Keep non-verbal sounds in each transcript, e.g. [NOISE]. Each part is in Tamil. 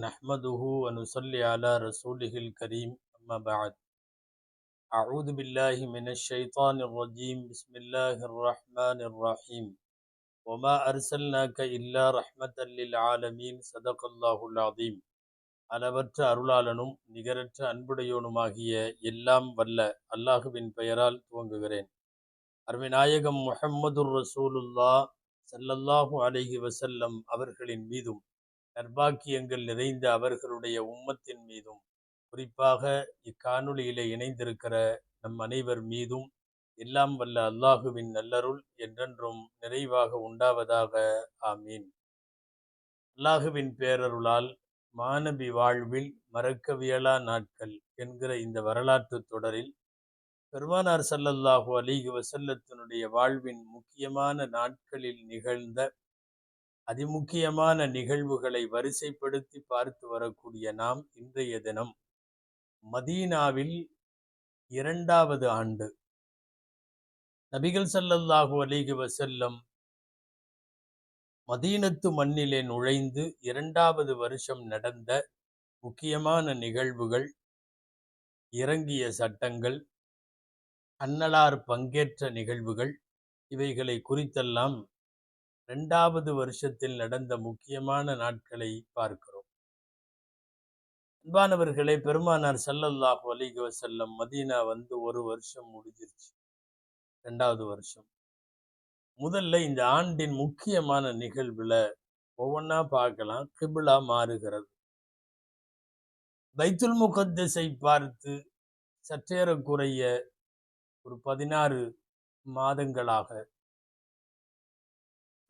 نحمده ونصلي على رسوله الكريم أما بعد أعوذ بالله من الشيطان الرجيم بسم الله الرحمن الرحيم وما أرسلناك إلا رحمة للعالمين صدق الله العظيم அளவற்ற அருளாளனும் நிகரற்ற அன்புடையோனுமாகிய எல்லாம் வல்ல அல்லாஹுவின் பெயரால் துவங்குகிறேன் அருமைநாயகம் முஹம்மதுர் ரசூலுல்லா ஸல்லல்லாஹு அலைஹி வஸல்லம் அவர்களின் மீதும் நர்பாக்கியங்கள் நிறைந்த அவர்களுடைய உம்மத்தின் மீதும் குறிப்பாக இக்காணொளியிலே இணைந்திருக்கிற நம் அனைவர் மீதும் எல்லாம் வல்ல அல்லாஹுவின் நல்லருள் என்றென்றும் நிறைவாக உண்டாவதாக. ஆமீன். அல்லாஹுவின் பேரருளால் மாணவி வாழ்வில் மறக்கவியலா நாட்கள் என்கிற இந்த வரலாற்று தொடரில் பெருமானார் சல்லல்லாஹு அலிஹி வசல்லத்தினுடைய வாழ்வின் முக்கியமான நாட்களில் நிகழ்ந்த அதிமுக்கியமான நிகழ்வுகளை வரிசைப்படுத்தி பார்த்து வரக்கூடிய நாம் இன்றைய தினம் மதீனாவில் இரண்டாவது ஆண்டு. நபிகள் சல்லல்லாஹு அலிகி வசல்லம் மதீனத்து மண்ணிலே நுழைந்து இரண்டாவது வருஷம் நடந்த முக்கியமான நிகழ்வுகள் இறங்கிய சட்டங்கள் அன்னலார் பங்கேற்ற நிகழ்வுகள் இவைகளை குறித்தெல்லாம் இரண்டாவது வருஷத்தில் நடந்த முக்கியமான நாட்களை பார்க்கிறோம். அன்பானவர்களே பெருமானார் சல்லல்லாஹு அலைஹி செல்லம் மதீனா வந்து ஒரு வருஷம் முடிஞ்சிருச்சு. ரெண்டாவது வருஷம். முதல்ல இந்த ஆண்டின் முக்கியமான நிகழ்வுல ஒவ்வொன்றா பார்க்கலாம். கிபிலா மாறுகிறது. பைத்துல் முகத்தஸை பார்த்து சற்றேறக்குறைய ஒரு பதினாறு மாதங்களாக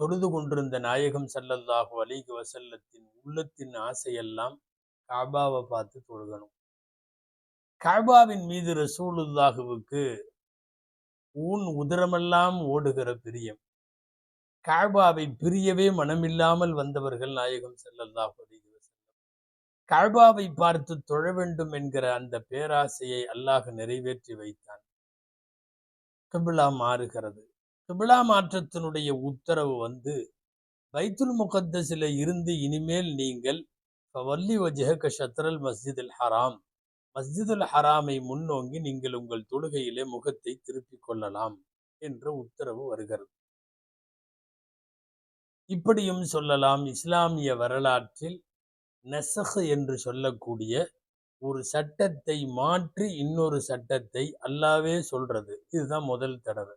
தொழுது கொண்டிருந்த நாயகம் ஸல்லல்லாஹு அலைஹி வசல்லத்தின் உள்ளத்தின் ஆசையெல்லாம் காபாவை பார்த்து தொழுகணும். காபாவின் மீது ரசூலுல்லாஹுவுக்கு ஊன் உதிரமெல்லாம் ஓடுகிற பிரியம். காபாவை பிரியவே மனமில்லாமல் வந்தவர்கள் நாயகம் செல்லல்லாஹு அலைஹி வசல்லம் காபாவை பார்த்து தொழ வேண்டும் என்கிற அந்த பேராசையை அல்லாஹ் நிறைவேற்றி வைத்தான். கபிலா மாறுகிறது. கிபிலா மாற்றத்தினுடைய உத்தரவு வந்து பைத்துல் முகத்தஸில் இருந்து இனிமேல் நீங்கள் வல்லி வஜஹக ஷத்ரல் மஸ்ஜிதுல் ஹராம் மஸ்ஜிதுல் ஹராமை முன்னோங்கி நீங்கள் உங்கள் தொழுகையிலே முகத்தை திருப்பிக் கொள்ளலாம் என்ற உத்தரவு வருகிறது. இப்படியும் சொல்லலாம் இஸ்லாமிய வரலாற்றில் நெசஹ் என்று சொல்லக்கூடிய ஒரு சட்டத்தை மாற்றி இன்னொரு சட்டத்தை அல்லாவே சொல்றது. இதுதான் முதல் தடவை.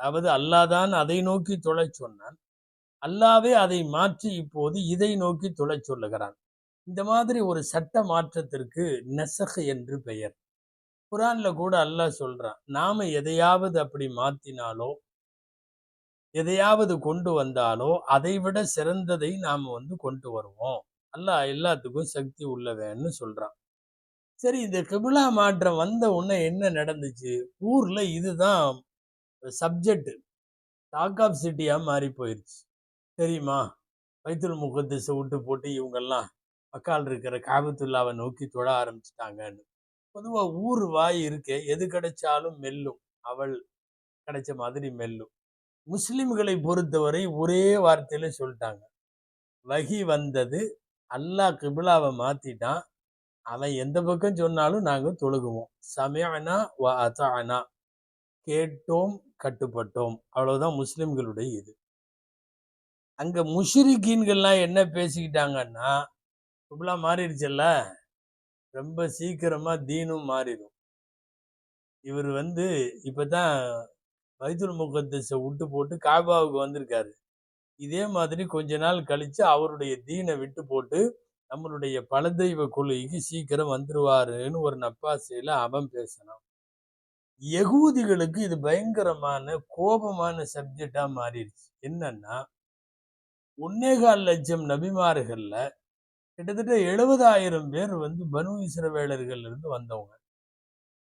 அதாவது அல்லாதான் அதை நோக்கி தொலை சொன்னான் அல்லாவே அதை மாற்றி இப்போது இதை நோக்கி தொலை சொல்லுகிறான். இந்த மாதிரி ஒரு சட்ட மாற்றத்திற்கு நெசஹ் என்று பெயர். குரான்ல கூட அல்லாஹ் சொல்றான் நாம எதையாவது அப்படி மாத்தினாலோ எதையாவது கொண்டு வந்தாலோ அதை விட சிறந்ததை நாம வந்து கொண்டு வருவோம். அல்லாஹ் எல்லாத்துக்கும் சக்தி உள்ளவன்னு சொல்றான். சரி இந்த கிபிலா மாற்றம் வந்த உடனே என்ன நடந்துச்சு? ஊர்ல இதுதான் சப்ஜெக்ட் டாக் ஆஃப் சிட்டியாக மாறி போயிடுச்சு தெரியுமா? பைத்துல் முகத்தை விட்டு போட்டு இவங்கெல்லாம் மக்கால் இருக்கிற காபத்துல்லாவை நோக்கி தொழ ஆரம்பிச்சிட்டாங்கன்னு. பொதுவாக ஊர் வாய் இருக்கே எது கிடைச்சாலும் மெல்லும். அவள் கிடைச்ச மாதிரி மெல்லும். முஸ்லிம்களை பொறுத்தவரை ஒரே வார்த்தையில சொல்லிட்டாங்க. வகி வந்தது அல்லாஹ் கிபிலாவை மாத்திட்டான். அவன் எந்த பக்கம் சொன்னாலும் நாங்கள் தொழுகுவோம். சமயனா வ அசானா கேட்டோம் கட்டுப்பட்டோம். அவ்வளவுதான் முஸ்லிம்களுடைய இது. அங்க முஷிரிக்கீன்கள்லாம் என்ன பேசிக்கிட்டாங்கன்னா கிபிலா மாறிடுச்சுல்ல? ரொம்ப சீக்கிரமா தீனும் மாறிடும். இவர் வந்து இப்பதான் பைத்துல் முகத்தஸை விட்டு போட்டு காபாவுக்கு வந்திருக்காரு. இதே மாதிரி கொஞ்ச நாள் கழிச்சு அவருடைய தீனை விட்டு போட்டு நம்மளுடைய பலதெய்வ கொள்கைக்கு சீக்கிரம் வந்துருவாருன்னு ஒரு நப்பாசையில அவன் பேசினான். யகூதிகளுக்கு இது பயங்கரமான கோபமான சப்ஜெக்டா மாறிடுச்சு. என்னன்னா ஒன்னேகால் லட்சம் நபிமார்கள்ல கிட்டத்தட்ட எழுபதாயிரம் பேர் வந்து பனு இஸ்ரவேலர்கள் இருந்து வந்தவங்க.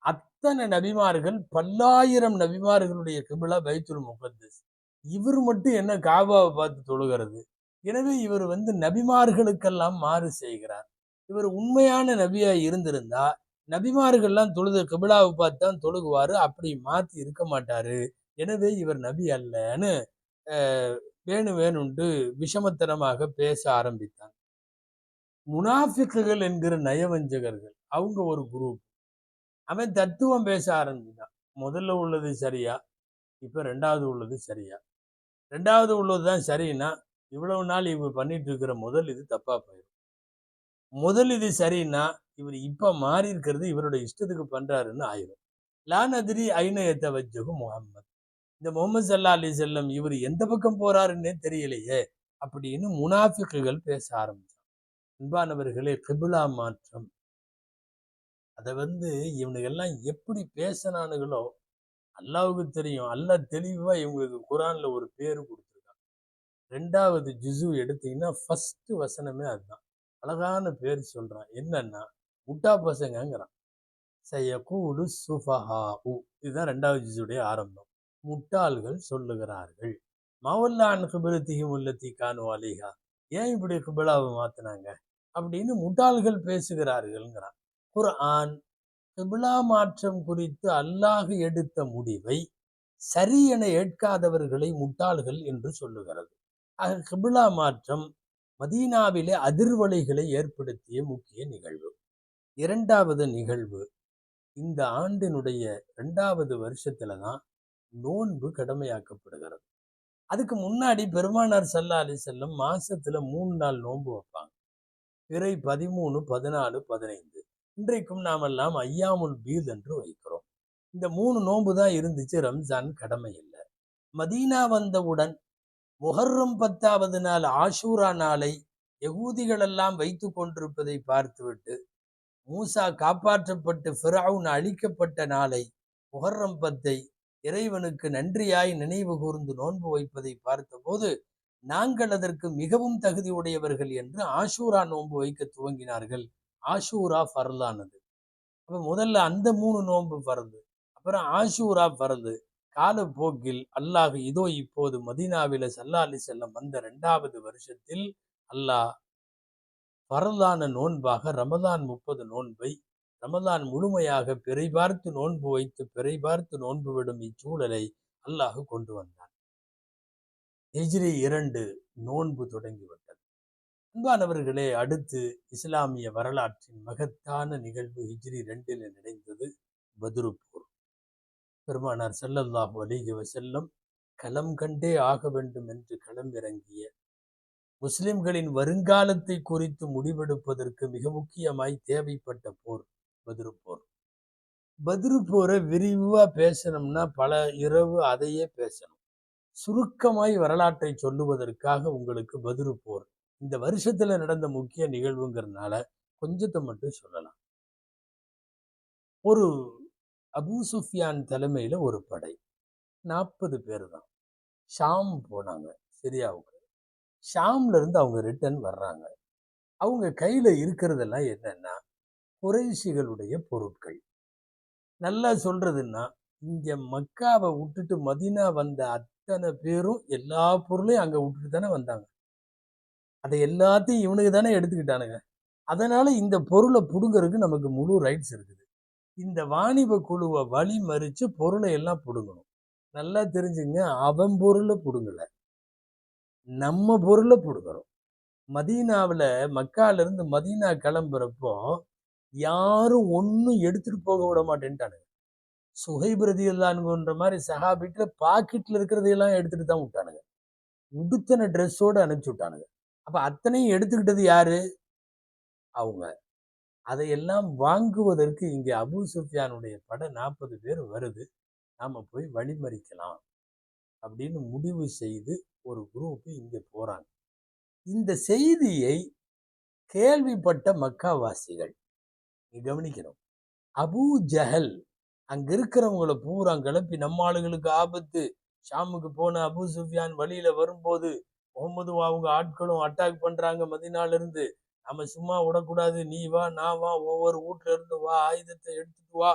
அத்தனை நபிமார்கள் பல்லாயிரம் நபிமார்களுடைய கிபிலா பைத்துல் முகத்தஸ். இவர் மட்டும் என்ன காபாவை பார்த்து தொழுகிறது? எனவே இவர் வந்து நபிமார்களுக்கெல்லாம் மாறு செய்கிறார். இவர் உண்மையான நபியா இருந்திருந்தா நபிமார்கள்லாம் தொழுது கபிலாவை பார்த்து தான் தொழுகுவாரு. அப்படி மாத்தி இருக்க மாட்டாரு. எனவே இவர் நபி அல்லன்னு வேணு வேணுண்டு விஷமத்தனமாக பேச ஆரம்பித்தான் முனாஃபிக்குகள் என்கிற நயவஞ்சகர்கள் அவங்க ஒரு குரூப் அவன் தத்துவம் பேச ஆரம்பித்தான். முதல்ல உள்ளது சரியா? இப்போ ரெண்டாவது உள்ளது சரியா? ரெண்டாவது உள்ளது தான் சரின்னா இவ்வளவு நாள் இவங்க பண்ணிட்டு இருக்கிற முதல் இது தப்பா போயிடும் முதல் இது சரின்னா இவர் இப்ப மாறி இருக்கிறது இவரோட இஷ்டத்துக்கு பண்றாருன்னு ஆயிரும். லானதிரி ஐநயத்த வஜகு முகம்மது இந்த முகமது சல்லா அலி செல்லம் இவர் எந்த பக்கம் போறாருன்னே தெரியலையே அப்படின்னு முனாஃபிக்குகள் பேச ஆரம்பிச்சாங்க. அன்பானவர்களே கிபிலா மாற்றம். அதை வந்து இவனுக்கெல்லாம் எப்படி பேசினானுங்களோ அல்லாவுக்கு தெரியும். அல்லாஹ் தெளிவா இவங்களுக்கு குரான்ல ஒரு பேர் கொடுத்துருக்கான். ரெண்டாவது ஜிசு எடுத்தீங்கன்னா ஃபஸ்ட்டு வசனமே அதுதான். அழகான பேர் சொல்றான். என்னன்னா முட்டா பசங்கங்கிறான். செய்யக்கூடு சுஃபஹா இதுதான் ரெண்டாவது ஜிசுடைய ஆரம்பம். முட்டாள்கள் சொல்லுகிறார்கள். மவல்லான் கிபிலத்தியும் உள்ளத்தி கானு அலிஹா. ஏன் இப்படி கிபிலாவை மாத்தினாங்க? அப்படின்னு முட்டாள்கள் பேசுகிறார்கள்ங்கிறான். குர்ஆன் கிபிலா மாற்றம் குறித்து அல்லாஹ் எடுத்த முடிவை சரி என ஏற்காதவர்களை முட்டாள்கள் என்று சொல்லுகிறது. ஆக கிபிலா மாற்றம் மதீனாவிலே அதிர்வலைகளை ஏற்படுத்திய முக்கிய நிகழ்வு. இரண்டாவது நிகழ்வு. இந்த ஆண்டினுடைய இரண்டாவது வருஷத்துல தான் நோன்பு கடமையாக்கப்படுகிறது. அதுக்கு முன்னாடி பெருமானார் சல்லா அலி செல்லம் மாசத்துல மூணு நாள் நோன்பு வைப்பாங்க. பிறை பதிமூணு பதினாலு பதினைந்து. இன்றைக்கும் நாமெல்லாம் ஐயாமுல் பீத் என்று வைக்கிறோம். இந்த மூணு நோன்பு தான் இருந்துச்சு ரம்ஜான் கடமை இல்லை. மதீனா வந்தவுடன் முஹர்ரம் பத்தாவது நாள் ஆஷூரா நாளை எகூதிகளெல்லாம் வைத்து கொண்டிருப்பதை பார்த்துவிட்டு மூசா காப்பாற்றப்பட்டு ஃபிரவுன் அழிக்கப்பட்ட நாளை முகர்ரம் பத்தை இறைவனுக்கு நன்றியாய் நினைவு கூர்ந்து நோன்பு வைப்பதை பார்த்தபோது நாங்கள் அதற்கு மிகவும் தகுதி உடையவர்கள் என்று ஆஷூரா நோன்பு வைக்க துவங்கினார்கள். ஆஷூரா ஃபர்லானது. அப்போ முதல்ல அந்த மூணு நோன்பு பறந்து அப்புறம் ஆஷூரா பறந்து காலப்போக்கில் அல்லாஹ் இதோ இப்போது மதீனாவில சல்லா அலி செல்லம் வந்த ரெண்டாவது வருஷத்தில் அல்லாஹ் பரதான நோன்பாக ரமதான் முப்பது நோன்பை ரமதான் முழுமையாக பிறை பார்த்து நோன்பு வைத்து பிறை பார்த்து நோன்பு விடும் இச்சூழலை அல்லாஹ் கொண்டு வந்தான். ஹிஜ்ரி இரண்டு நோன்பு தொடங்கிவிட்டது. அன்பானவர்களே அடுத்து இஸ்லாமிய வரலாற்றின் மகத்தான நிகழ்வு ஹிஜ்ரி ரெண்டில் நடைந்தது பதுரு பெருமானார் செல்லல்லாஹு அலிகவ செல்லம் களம் கண்டே ஆக வேண்டும் என்று களமிறங்கிய முஸ்லிம்களின் வருங்காலத்தை குறித்து முடிவெடுப்பதற்கு மிக முக்கியமாய் தேவைப்பட்ட போர் பதிருப்போர் போர். பத்ரு போரை விரிவா பேசணும்னா பல இரவு அதையே பேசணும். சுருக்கமாய் வரலாற்றை சொல்லுவதற்காக உங்களுக்கு பதிரு போர். இந்த வருஷத்துல நடந்த முக்கிய நிகழ்வுங்கிறதுனால கொஞ்சத்தை மட்டும் சொல்லலாம். ஒரு அபு சுஃபியான் தலைமையில ஒரு படை. நாற்பது பேர் தான் ஷாம் போனாங்க சிரியாவுக்கு. ஷாம்ல இருந்து அவங்க ரிட்டர்ன் வர்றாங்க. அவங்க கையில் இருக்கிறதெல்லாம் என்னன்னா குறைசிகளுடைய பொருட்கள். நல்லா சொல்றதுன்னா இங்க மக்காவை விட்டுட்டு மதினா வந்த அத்தனை பேரும் எல்லா பொருளையும் அங்க விட்டுட்டு தானே வந்தாங்க. அதை எல்லாத்தையும் இவனுக்கு தானே எடுத்துக்கிட்டானுங்க. அதனால இந்த பொருளை புடுங்கறதுக்கு நமக்கு முழு ரைட்ஸ் இருக்குது. இந்த வாணிப குழுவை வழி மறித்து பொருளை எல்லாம் பிடுங்கணும். நல்லா தெரிஞ்சுங்க அவன் பொருளை பிடுங்கலை. நம்ம பொருளை கொடுக்குறோம் மதீனாவில் மக்காலிருந்து மதீனா கிளம்புறப்போ யாரும் ஒன்றும் எடுத்துட்டு போக விட மாட்டேன்ட்டானுங்க. சுகைபிரதி இல்லான்னுன்ற மாதிரி சஹாபிட்ல பாக்கெட்டில் இருக்கிறதையெல்லாம் எடுத்துட்டு தான் விட்டானுங்க. உடுத்தன ட்ரெஸ்ஸோடு அனுப்பிச்சி விட்டானுங்க. அப்போ அத்தனையும் எடுத்துக்கிட்டது யாரு? அவங்க. அதையெல்லாம் வாங்குவதற்கு இங்கே அபு சுஃபியானுடைய படம் நாற்பது பேர் வருது. நாம் போய் வழிமறிக்கலாம். அப்படின்னு முடிவு செய்து ஒரு குரூப்பு இங்கே போகிறாங்க இந்த செய்தியை கேள்விப்பட்ட மக்காவாசிகள் நீ கவனிக்கணும். அபூ ஜஹல் அங்க இருக்கிறவங்கள பூரா கிளப்பி நம்ம ஆளுகளுக்கு ஆபத்து. ஷாமுக்கு போன அபு சுஃபியான் வழியில வரும்போது முகமது அவங்க ஆட்களும் அட்டாக் பண்றாங்க மதினால இருந்து நம்ம சும்மா விடக்கூடாது. நீ வா நான் வா ஒவ்வொரு வீட்டுல இருந்து வா ஆயுதத்தை எடுத்துட்டு வா.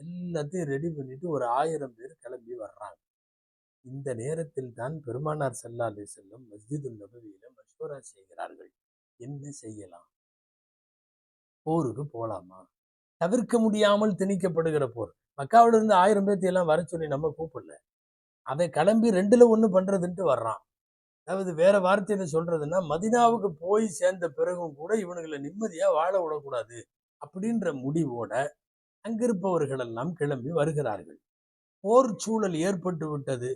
எல்லாத்தையும் ரெடி பண்ணிட்டு ஒரு ஆயிரம் பேர் கிளம்பி வர்றாங்க. இந்த நேரத்தில் தான் பெருமானார் சல்லா அலி செல்லம் மஸ்ஜிது நபவியில மஷ்வரா செய்கிறார்கள். என்ன செய்யலாம்? போருக்கு போலாமா? தவிர்க்க முடியாமல் திணிக்கப்படுகிற போர். மக்காவிலிருந்து ஆயிரம் பேர்த்தையெல்லாம் வர சொல்லி நம்ம கூப்பிடல. அவன் கிளம்பி ரெண்டுல ஒண்ணு பண்றதுன்ட்டு வர்றான். அதாவது வேற வார்த்தையில சொல்றதுன்னா மதினாவுக்கு போய் சேர்ந்த பிறகும் கூட இவனுங்களை நிம்மதியா வாழ விடக்கூடாது அப்படின்ற முடிவோட அங்கிருப்பவர்கள் எல்லாம் கிளம்பி வருகிறார்கள். போர் சூழல் ஏற்பட்டு விட்டது.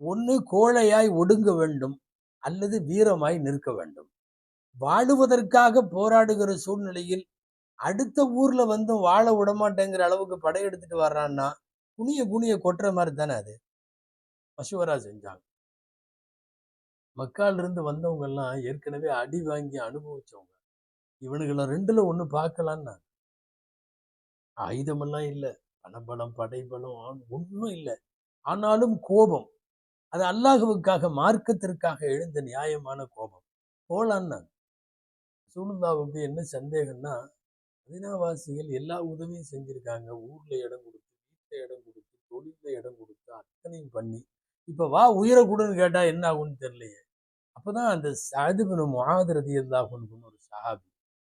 ஒன்று கோழையாய் ஒடுங்க வேண்டும் அல்லது வீரமாய் நிற்க வேண்டும். வாழுவதற்காக போராடுகிற சூழ்நிலையில் அடுத்த ஊர்ல வந்து வாழ விடமாட்டேங்கிற அளவுக்கு படையெடுத்துட்டு வர்றான்னா குனிய குனிய கொட்டுற மாதிரி தானே அது? மஷுவரா செஞ்சாங்க. மக்கால் இருந்து வந்தவங்க எல்லாம் ஏற்கனவே அடி வாங்கி அனுபவிச்சவங்க. இவனுங்களை ரெண்டுல ஒண்ணு பார்க்கலான்னா ஆயுதமெல்லாம் இல்லை பணபலம் படைபலம் ஒன்றும் இல்லை. ஆனாலும் கோபம். அது அல்லாஹுவுக்காக மார்க்கத்திற்காக எழுந்த நியாயமான கோபம். போலான்னா சூழ்ந்தாவுக்கு என்ன சந்தேகம்னா மதினாவாசிகள் எல்லா உதவியும் செஞ்சுருக்காங்க. ஊரில் இடம் கொடுத்து வீட்டில் இடம் கொடுத்து தொழிலில் இடம் கொடுத்து அத்தனையும் பண்ணி. இப்போ வா உயிரை கூடன்னு கேட்டால் என்ன ஆகும்னு தெரியலையே. அப்போ தான் அந்த சாதிபனு மகாதிரதி இருந்தாகுன்னு ஒரு சஹாபி.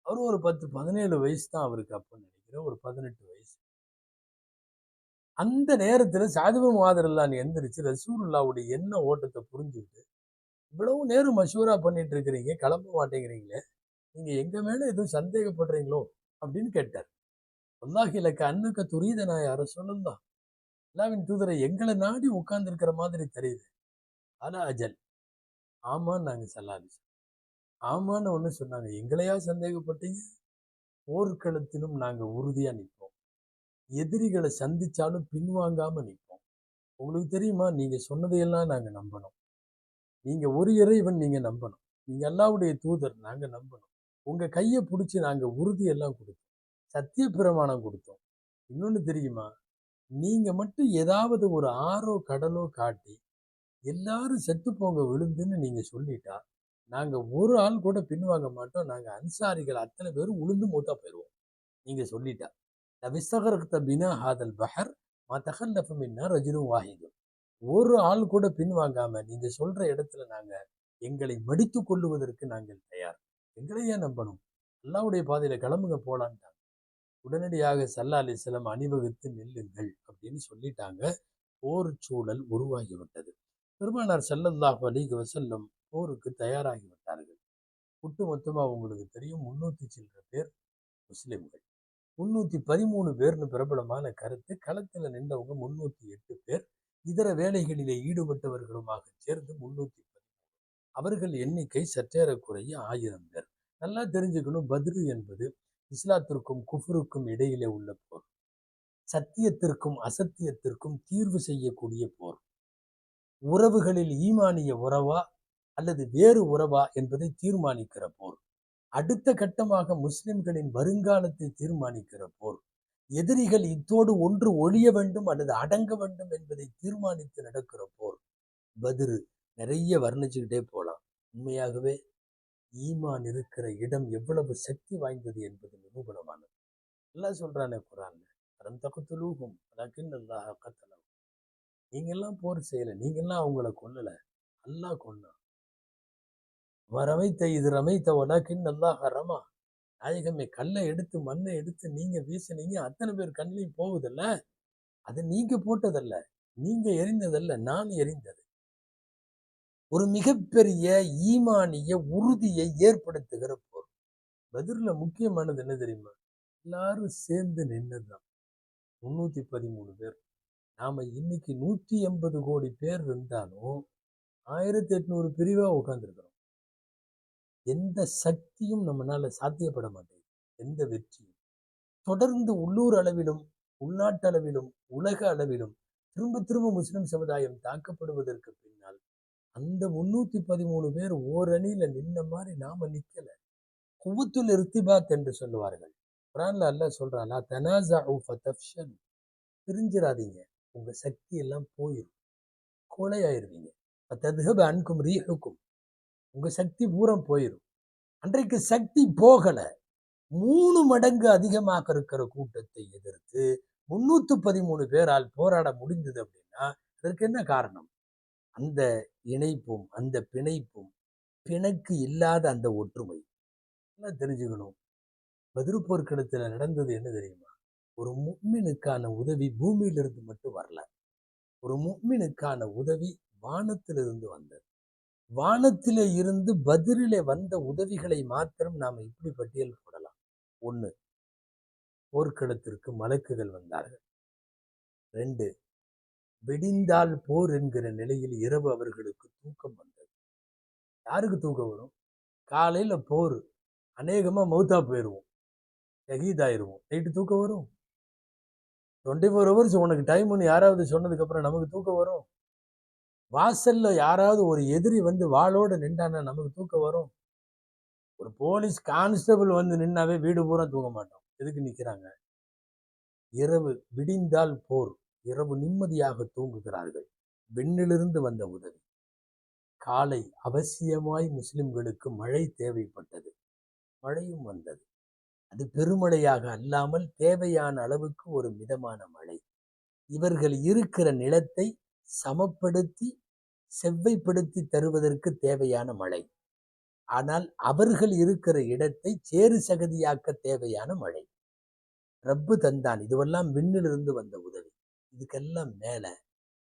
அவரும் ஒரு பத்து பதினேழு வயசு தான் அவருக்கு அப்போ நினைக்கிறேன். ஒரு பதினெட்டு வயசு. அந்த நேரத்தில் சாதிபன் மாதரல்லான்னு எந்திரிச்சு ரசூருல்லாவுடைய என்ன ஓட்டத்தை புரிஞ்சுக்கிட்டு இவ்வளவு நேரம் மஷூரா பண்ணிட்டு இருக்கிறீங்க கிளம்ப மாட்டேங்கிறீங்களே நீங்க எங்க மேல எதுவும் சந்தேகப்படுறீங்களோ? அப்படின்னு கேட்டார். அல்லாஹ் இலக்க அன்னுக்க துரித நான் யார சொல்லுந்தான் அல்லாவின் தூதரை எங்களை நாடி உட்கார்ந்து இருக்கிற மாதிரி தெரியுது. ஆனா அஜல். ஆமான்னு நாங்க சல்லாதி ஆமான்னு ஒன்று சொன்னாங்க. எங்களையா சந்தேகப்பட்டீங்க? போர்க்களத்திலும் நாங்க உறுதியா நிற்போம் எதிரிகளை சந்திச்சாலும் பின்வாங்காம நிற்போம். உங்களுக்கு தெரியுமா? நீங்க சொன்னதையெல்லாம் நாங்க நம்பணும். நீங்க ஒரு இறைவன் நீங்க நம்பணும். நீங்க அல்லாவுடைய தூதர் நாங்க நம்பணும். உங்க கையை பிடிச்சி நாங்க உறுதியெல்லாம் கொடுத்தோம். சத்திய பிரமாணம் கொடுத்தோம். இன்னொன்று தெரியுமா? நீங்க மட்டும் ஏதாவது ஒரு ஆறோ கடலோ காட்டி எல்லாரும் செத்து போங்க விழுந்துன்னு நீங்க சொல்லிட்டா நாங்க ஒரு ஆள் கூட பின்வாங்க மாட்டோம். நாங்க அன்சாரிகள் அத்தனை பேரும் உளுந்து மூத்தா போயிடுவோம் நீங்க சொல்லிட்டா. விஸ்தகரத்த பினா ஹாதல் பஹர் மா என்ன ரஜினும் வாஹிதும் ஒரு ஆள் கூட பின்வாங்காம நீங்க சொல்ற இடத்துல நாங்க எங்களை மடித்து கொள்ளுவதற்கு நாங்கள் தயார். எங்களையே நம்பணும்? அல்லாவுடைய பாதையில கிளம்புங்க போலான்ட்டாங்க உடனடியாக சல்லா சிலம் அணிவகுத்து நெல்லுங்கள் அப்படின்னு சொல்லிட்டாங்க. போர் சூழல் உருவாகிவிட்டது பெருமானார் செல்லல்லாஹ் அலிக வசல்லம் போருக்கு தயாராகி விட்டார்கள். ஒட்டுமொத்தமாக உங்களுக்கு தெரியும் முன்னூற்றி சில்லற பேர் முஸ்லிம்கள். முன்னூற்றி பதிமூணு பேர்னு பிரபலமான கருத்து களத்தில் நின்றவங்க முன்னூற்றி எட்டு பேர். இதர வேலைகளிலே ஈடுபட்டவர்களுமாக சேர்ந்து முன்னூத்தி பதிமூணு. அவர்கள் எண்ணிக்கை சற்றேறக்குறைய ஆயிரம் பேர். நல்லா தெரிஞ்சுக்கணும் பத்ரு என்பது இஸ்லாத்திற்கும் குஃபருக்கும் இடையிலே உள்ள போர். சத்தியத்திற்கும் அசத்தியத்திற்கும் தீர்வு செய்யக்கூடிய போர். உறவுகளில் ஈமானிய உறவா அல்லது வேறு உறவா என்பதை தீர்மானிக்கிற போர். அடுத்த கட்டமாக முஸ்லிம்களின் வருங்காலத்தை தீர்மானிக்கிற போர் எதிரிகள் இத்தோடு ஒன்று ஒழிய வேண்டும் அல்லது அடங்க வேண்டும் என்பதை தீர்மானித்து நடக்கிற போர் பதிரு நிறைய வர்ணிச்சுக்கிட்டே போகலாம் உண்மையாகவே ஈமான் இருக்கிற இடம் எவ்வளவு சக்தி வாய்ந்தது என்பது நிரூபணமானது. எல்லாம் சொல்றானே குரான் ரந்தகத்துலூகும் அலக்கின் அல்லாஹ் கத்தலம் நீங்கெல்லாம் போர் செய்யலை நீங்கெல்லாம் அவங்கள கொல்லலை அல்லாஹ் கொன்னான். வரமைத்த இது ரமைத்த உலகின் நல்லா ரமா. நாயகமே கல்லை எடுத்து மண்ணை எடுத்து நீங்க வீசினீங்க. அத்தனை பேர் கண்ணிலையும் போகுதில்ல அது நீங்க போட்டதல்ல. நீங்க எரிந்ததல்ல. நான் எரிந்தது. ஒரு மிகப்பெரிய ஈமானிய உறுதியை ஏற்படுத்துகிற போர் பதிரில் முக்கியமானது என்ன தெரியுமா? எல்லாரும் சேர்ந்து நின்னதுதான். முன்னூத்தி பதிமூணு பேர். நாம இன்னைக்கு நூற்றி எண்பது கோடி பேர் இருந்தாலும் ஆயிரத்தி எட்நூறு பிரிவா உட்காந்துருக்கிறோம் எந்த சக்தியும் நம்மளால சாத்தியப்பட மாட்டேங்குது. எந்த வெற்றியும். தொடர்ந்து உள்ளூர் அளவிலும் உள்நாட்டு அளவிலும் உலக அளவிலும் திரும்ப திரும்ப முஸ்லிம் சமுதாயம் தாக்கப்படுவதற்கு பின்னால் அந்த முன்னூத்தி பதிமூணு பேர் ஓரணியில நின்ன மாதிரி நாம நிக்கல. குவத்துல் இருத்திபாத் என்று சொல்லுவார்கள். குரான்ல அல்ல சொல்றாளா தனாசா பிரிஞ்சிடாதீங்க உங்க சக்தி எல்லாம் போயிடும் கொலையாயிருவீங்க. ததுஹப் அன்கும் ரீஹுக்கும். உங்கள் சக்தி பூரம் போயிடும் அன்றைக்கு சக்தி போகலை. மூணு மடங்கு அதிகமாக இருக்கிற கூட்டத்தை எதிர்த்து முந்நூற்று பதிமூணு பேரால் போராட முடிந்தது அப்படின்னா அதற்கு என்ன காரணம்? அந்த இணைப்பும் அந்த பிணைப்பும் பிணக்கு இல்லாத அந்த ஒற்றுமை. எல்லாம் தெரிஞ்சுக்கணும்? பதிருப்போர்க்கிடத்தில் நடந்தது என்ன தெரியுமா? ஒரு முக்மினுக்கான உதவி பூமியிலிருந்து மட்டும் வரல. ஒரு முக்மினுக்கான உதவி வானத்திலிருந்து வந்தது. வானத்திலே இருந்து பதிரிலே வந்த உதவிகளை மாத்திரம் நாம் இப்படி பட்டியல் போடலாம். ஒன்று போர்க்களத்திற்கு மலக்குகள் வந்தார்கள். ரெண்டு வெடிந்தால் போர் என்கிற நிலையில் இரவு அவர்களுக்கு தூக்கம் வந்தது. யாருக்கு தூக்கம் வரும்? காலையில் போர் அநேகமாக மௌத்தா போயிடுவோம் ஷஹீதாயிருவோம் நைட்டு தூக்கம் வரும். டுவெண்ட்டி ஃபோர் ஹவர்ஸ் உனக்கு டைம்னு யாராவது சொன்னதுக்கப்புறம் நமக்கு தூக்கம் வரும். வாசல்ல யாராவது ஒரு எதிரி வந்து வாளோடு நின்றானா நமக்கு தூக்கம் வரும். ஒரு போலீஸ் கான்ஸ்டபிள் வந்து நின்னாவே வீடு பூரா தூங்க மாட்டோம். எதுக்கு நிற்கிறாங்க இரவு விடிந்தால் போர். இரவு நிம்மதியாக தூங்குகிறார்கள். விண்ணிலிருந்து வந்த உதவி. காலை அவசியமாய் முஸ்லிம்களுக்கு மழை தேவைப்பட்டது. மழையும் வந்தது. அது பெருமழையாக அல்லாமல் தேவையான அளவுக்கு ஒரு மிதமான மழை. இவர்கள் இருக்கிற நிலத்தை சமப்படுத்தி செவ்வைப்படுத்தி தருவதற்கு தேவையான மழை. ஆனால் அவர்கள் இருக்கிற இடத்தை சேறு சகதியாக்க தேவையான மழை. ரப்பு தந்தான் இதுவெல்லாம் விண்ணிலிருந்து வந்த உதவி. இதுக்கெல்லாம் மேல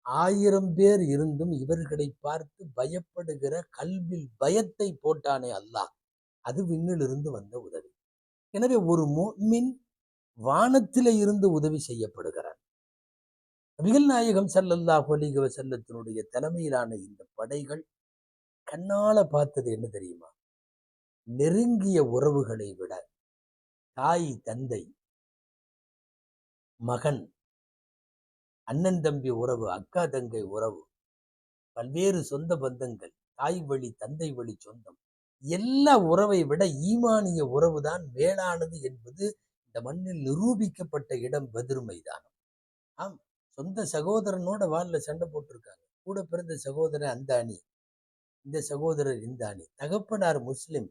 ஆயிரம் பேர் இருந்தும் இவர்களை பார்த்து பயப்படுகிற கல்வில் பயத்தை போட்டானே அல்லாஹ். அது விண்ணிலிருந்து வந்த உதவி. எனவே ஒரு மின் வானத்திலே இருந்து உதவி செய்யப்படுகிறார். நபிகள் நாயகம் ஸல்லல்லாஹு அலைஹி வஸல்லத்தினுடைய தலைமையிலான இந்த படைகள் கண்ணால பார்த்தது என்ன தெரியுமா? நெருங்கிய உறவுகளை விட தாய் தந்தை மகன் அண்ணன் தம்பி உறவு அக்கா தங்கை உறவு பல்வேறு சொந்த பந்தங்கள் தாய் வழி தந்தை வழி சொந்தம் எல்லா உறவை விட ஈமானிய உறவுதான் மேலானது என்பது இந்த மண்ணில் நிரூபிக்கப்பட்ட இடம் பதிர்மைதானம். ஆம். சொந்த சகோதரனோட வாரில் சண்டை போட்டிருக்காங்க. கூட பிறந்த சகோதரன் அந்த அணி. இந்த சகோதரர் இந்த அணி. தகப்பனார் முஸ்லிம்.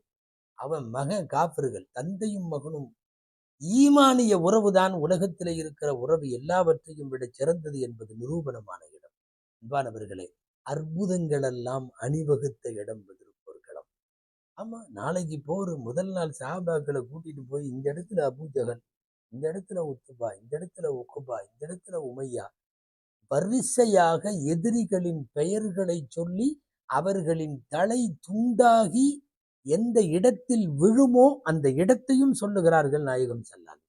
அவன் மகன் காப்பர்கள் தந்தையும் மகனும். ஈமானிய உறவுதான் உலகத்திலே இருக்கிற உறவு. எல்லாவற்றையும் விட சிறந்தது என்பது நிரூபணமான இடம். அன்பானவர்களே அற்புதங்கள் எல்லாம் அணிவகுத்த இடம் பதில் போர்க்களம் ஆமா நாளைக்கு போர். முதல் நாள் சாபாக்களை கூட்டிட்டு போய் இந்த இடத்துல அபூஜகன் இந்த இடத்துல உத்துபா இந்த இடத்துல உக்குபா இந்த இடத்துல உமையா. வரிசையாக எதிரிகளின் பெயர்களை சொல்லி அவர்களின் தலை துண்டாகி எந்த இடத்தில் விழுமோ அந்த இடத்தையும் சொல்லுகிறார்கள் நாயகம் செல்லான்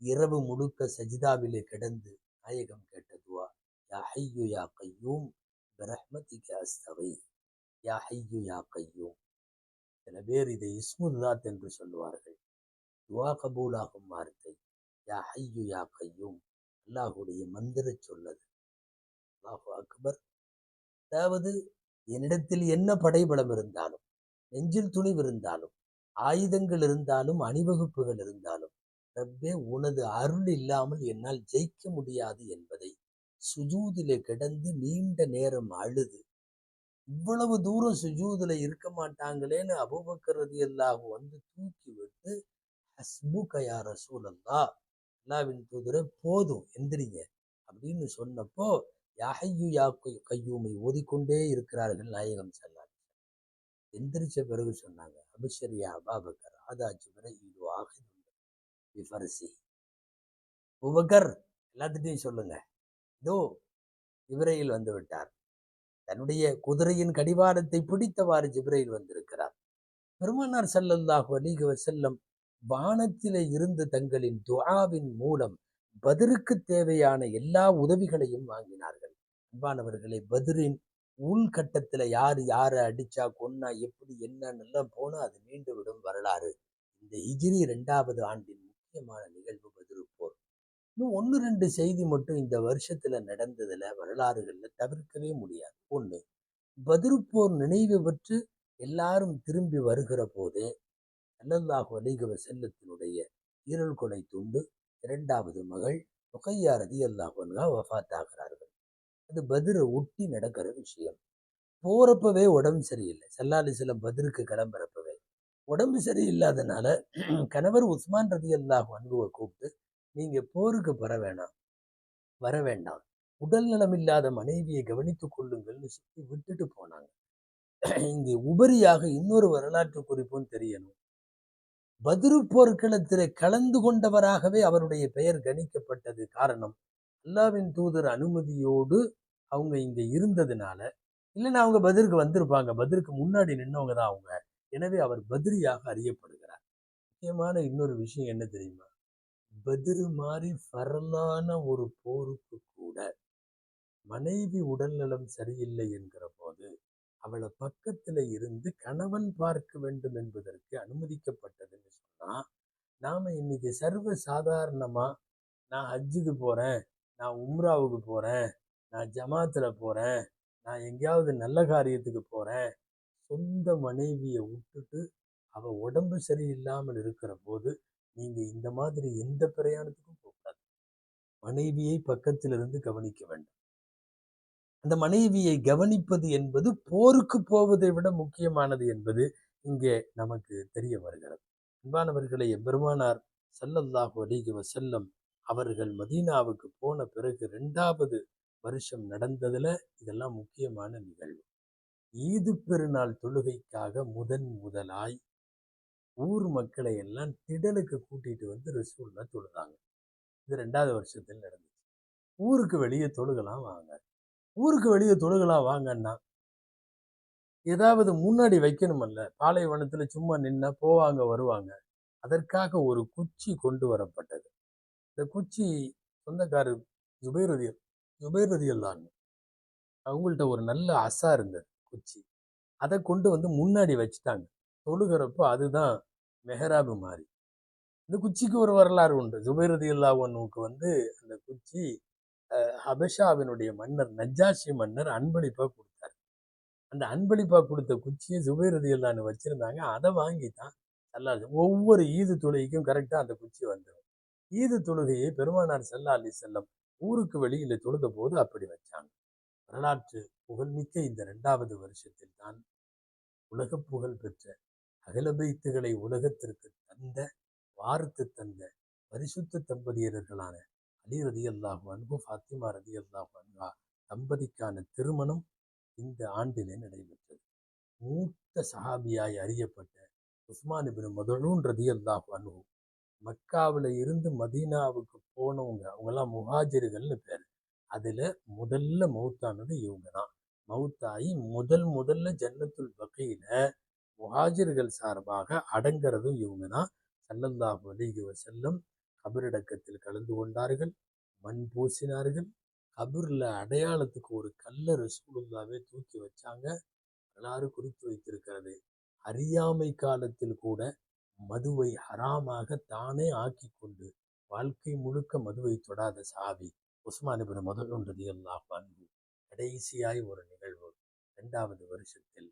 இரவு முழுக்க சஜிதாவிலே கிடந்து நாயகம் கேட்டதுவா யா ஹையு யா கையூம் பிரஹ்மதிக அஸ்தவை யா ஹையு யா கையூம். சில பேர் இதை இஸ்முல்லாத் என்று சொல்லுவார்கள். துவா கபூலாகும் வார்த்தை. யா ஐயு யா கையும். அல்லாஹுடைய மந்திர சொல்லது. அல்லாஹு அக்பர். அதாவது என்னிடத்தில் என்ன படைபலம் இருந்தாலும் நெஞ்சில் துணிவு இருந்தாலும் ஆயுதங்கள் இருந்தாலும் அணிவகுப்புகள் இருந்தாலும் ரப்பே உனது அருள் இல்லாமல் என்னால் ஜெயிக்க முடியாது என்பதை சுஜூதிலே கிடந்து நீண்ட நேரம் அழுது இவ்வளவு தூரம் சுஜூதில் இருக்க மாட்டாங்களேன்னு அபூபக்கர் ரதியல்லாஹு வந்து தூக்கி விட்டு ஹஸ்புக யா ரசூலல்லா. அல்லாவின் தூதரை போதும் எந்திரிங்க. அப்படின்னு சொன்னப்போ யாஹையு யா கையூமை ஓதிக்கொண்டே இருக்கிறார்கள் நாயகம் செல்லார் எந்திரிச்ச பிறகு சொன்னாங்க அபிஷரியா பாபகர் ஆதாச்சு வரை இது ஆகிது உபகர் எல்லாத்துட்டையும் சொல்லுங்க. இதோ இவரையில் வந்து விட்டார். தன்னுடைய குதிரையின் கடிவாரத்தை பிடித்தவாறு ஜிப்ரையில் வந்திருக்கிறார். பெருமானார் ஸல்லல்லாஹு அலிக வசல்லம் வானத்திலே இருந்து தங்களின் துஆவின் மூலம் பதிருக்கு தேவையான எல்லா உதவிகளையும் வாங்கினார்கள். அன்பானவர்களை பதிரின் உள்கட்டத்தில் யார் யாரை அடிச்சா கொன்னா எப்படி என்னன்னெல்லாம் போனால் அது மீண்டு விடும் வரலாறு. இந்த இஜிரி ரெண்டாவது ஆண்டின் முக்கியமான நிகழ்வு பதிரு போர். இன்னும் ஒன்று ரெண்டு செய்தி மட்டும் இந்த வருஷத்துல நடந்ததுல வரலாறுகளில் தவிர்க்கவே முடியாது. ஒன்று பதிருப்போர் நினைவு பெற்று எல்லாரும் திரும்பி வருகிற போது அல்லல்லாஹு அலிகவ செல்லத்தினுடைய ஈரல் கொலை துண்டு இரண்டாவது மகள் நுகையா ரதி அல்லாஹா வஃத் ஆகிறார்கள் அது பதிரை ஒட்டி நடக்கிற விஷயம். போறப்பவே உடம்பு சரியில்லை. சல்லாலி சிலம் பதிருக்கு கிளம்புறப்பவே. உடம்பு சரியில்லாதனால [CLEARS THROAT] கணவர் உஸ்மான் ரதி அல்லாஹ் அன்புவை கூப்பிட்டு நீங்கள் போருக்கு வர வேணாம். வர வேண்டாம். உடல் நலம் இல்லாத மனைவியை கவனித்துக் கொள்ளுங்கள்னு சொல்லி விட்டுட்டு போனாங்க. [CLEARS THROAT] இங்கே உபரியாக இன்னொரு வரலாற்று குறிப்பும் தெரியணும். பதிரு போர்க்களத்திலே கலந்து கொண்டவராகவே அவருடைய பெயர் கணிக்கப்பட்டது காரணம். அல்லாவின் தூதர் அனுமதியோடு அவங்க இங்க இருந்ததுனால இல்லைன்னா அவங்க பதிருக்கு வந்திருப்பாங்க. பதிருக்கு முன்னாடி நின்னவங்க தான் அவங்க. எனவே அவர் பதிரியாக அறியப்படுகிறார். முக்கியமான இன்னொரு விஷயம் என்ன தெரியுமா? பதிரு மாதிரி ஃபரலான ஒரு போருக்கு கூட மனைவி உடல்நலம் சரியில்லை என்கிற போது அவளை பக்கத்துல இருந்து கணவன் பார்க்க வேண்டும் என்பதற்கு அனுமதிக்கப்பட்டது சொன்னா நாம் இன்னைக்கு சர்வ சாதாரணமாக நான் ஹஜ்ஜுக்கு போகிறேன் நான் உம்ராவுக்கு போகிறேன் நான் ஜமாத்தில் போகிறேன் நான் எங்கேயாவது நல்ல காரியத்துக்கு போகிறேன் சொந்த மனைவியை விட்டுட்டு அவள் உடம்பு சரியில்லாமல் இருக்கிற போது நீங்கள் இந்த மாதிரி எந்த பிரயாணத்துக்கும் போகக்கூடாது மனைவியை பக்கத்திலிருந்து கவனிக்க வேண்டும். அந்த மனைவியை கவனிப்பது என்பது போருக்கு போவதை விட முக்கியமானது என்பது இங்கே நமக்கு தெரிய வருகிறது. அன்பானவர்களை எம்பெருமானார் சல்லல்லாஹு அலிஹி வசல்லம் அவர்கள் மதீனாவுக்கு போன பிறகு ரெண்டாவது வருஷம் நடந்ததுல இதெல்லாம் முக்கியமான நிகழ்வு. ஈது பெருநாள் தொழுகைக்காக முதன் முதலாய் ஊர் மக்களை எல்லாம் திடலுக்கு கூட்டிட்டு வந்து ரசூல்லா தொழுதாங்க. இது ரெண்டாவது வருஷத்தில் நடந்துச்சு. ஊருக்கு வெளியே தொழுகலாம் வாங்க. ஊருக்கு வெளியே தொழுகலாம் வாங்கன்னா ஏதாவது முன்னாடி வைக்கணுமல்ல. பாலைவனத்தில் சும்மா நின்னா போவாங்க வருவாங்க. அதற்காக ஒரு குச்சி கொண்டு வரப்பட்டது. இந்த குச்சி சொந்தக்காரர் ஜுபைரதி ஜுபைரதியல்லான் அவங்கள்ட்ட ஒரு நல்ல அசா இருந்தது குச்சி. அதை கொண்டு வந்து முன்னாடி வச்சுட்டாங்க. தொழுகிறப்போ அதுதான் மெஹராபு மாறி இந்த குச்சிக்கு ஒரு வரலாறு உண்டு. ஜுபைரதி அல்லாவுக்கு வந்து அந்த குச்சி ஹபஷாவினுடைய மன்னர் நஜாஷி மன்னர் அன்பளிப்பாக கொடுத்தார். அந்த அன்பளிப்பாக கொடுத்த குச்சியை ஜுபைரதி அல்லான்னு வச்சுருந்தாங்க. அதை வாங்கி தான் சல்லா ஒவ்வொரு ஈது தொழுகைக்கும் கரெக்டாக அந்த குச்சி வந்துடும் ஈது தொழுகையை பெருமானார் சல்லா அலி செல்லம் ஊருக்கு வெளியில் தொழுத போது அப்படி வச்சாங்க. வரலாற்று புகழ்மிக்க இந்த ரெண்டாவது வருஷத்தில் தான் உலக புகழ் பெற்ற அகலபைத்துகளை உலகத்திற்கு தந்த வார்த்து தந்த பரிசுத்த தம்பதியர்களான அலி ரதி அல்லாஹு அன்பு ஃபாத்திமா ரதி அல்லாஹு அன்பா தம்பதிக்கான திருமணம் இந்த ஆண்டிலே நடைபெற்றது. மூத்த சஹாபியாய் அறியப்பட்ட உஸ்மான் இபின் முதலூன் ரதி அல்லாஹ் மக்காவில் இருந்து மதீனாவுக்கு போனவங்க அவங்கெல்லாம் முஹாஜிர்கள்னு பேர். அதில் முதல்ல மௌத்தானது இவங்க தான். மௌத்தாயி முதல் முதல்ல ஜன்னத்துல் வகையில் முஹாஜிர்கள் சார்பாக அடங்கிறதும் இவங்க தான். சல்லல்லாஹு அலிஹி வசல்லம் கபரடக்கத்தில் கலந்து கொண்டார்கள் மண் பூசினார்கள் கபூரில் அடையாளத்துக்கு ஒரு கல்லை ரசூலுல்லாவே தூக்கி வச்சாங்க. வரலாறு குறித்து வைத்திருக்கிறது. அறியாமை காலத்தில் கூட மதுவை ஹராமாக தானே ஆக்கி கொண்டு வாழ்க்கை முழுக்க மதுவை தொடாத சாவி. உஸ்மானிபின் முதல்ன்றது எல்லாம் அன்பு கடைசியாய் ஒரு நிகழ்வு. இரண்டாவது வருஷத்தில்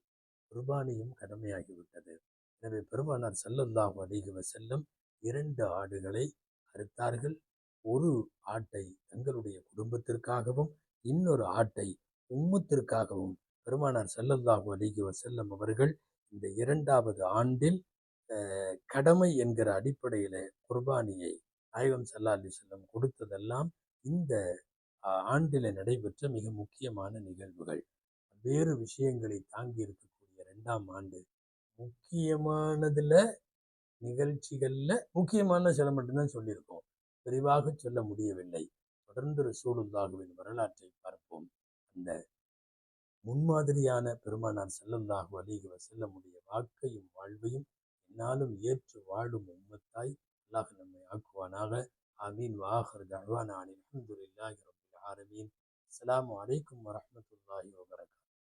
குர்பானியும் கடமையாகிவிட்டது. எனவே பெருமானார் செல்லல்லாஹு அலிகுவ செல்லும் இரண்டு ஆடுகளை அறுத்தார்கள். ஒரு ஆட்டை தங்களுடைய குடும்பத்திற்காகவும் இன்னொரு ஆட்டை உம்மத்திற்காகவும் பெருமானார் செல்லல்லாஹு அலிகி செல்லம் அவர்கள் இந்த இரண்டாவது ஆண்டில் கடமை என்கிற அடிப்படையில் குர்பானியை நாயகம் சல்லா அலி செல்லம் கொடுத்ததெல்லாம் இந்த ஆண்டில் நடைபெற்ற மிக முக்கியமான நிகழ்வுகள். வேறு விஷயங்களை தாங்கி இருக்கக்கூடிய ரெண்டாம் ஆண்டு முக்கியமானதில் நிகழ்ச்சிகளில் முக்கியமான சில மட்டும்தான் சொல்லியிருக்கோம். விரிவாக சொல்ல முடியவில்லை. தொடர்ந்து ரசூலுல்லாஹுவின் வரலாற்றை பார்ப்போம். அந்த முன்மாதிரியான பெருமானார் செல்லல்லாஹு அலிக செல்லமுடைய வாக்கையும் வாழ்வையும் என்னாலும் ஏற்று வாழும் உம்மத்தாய் அல்லாஹ் நம்மை ஆக்குவானாக. ஆமீன். வாஹர் தவானான் அஹமதுல்லாஹி ரபுல் ஆரமீன். அஸ்லாம் வலைக்கம் வரமத்துல்லாஹி வபரகாத்.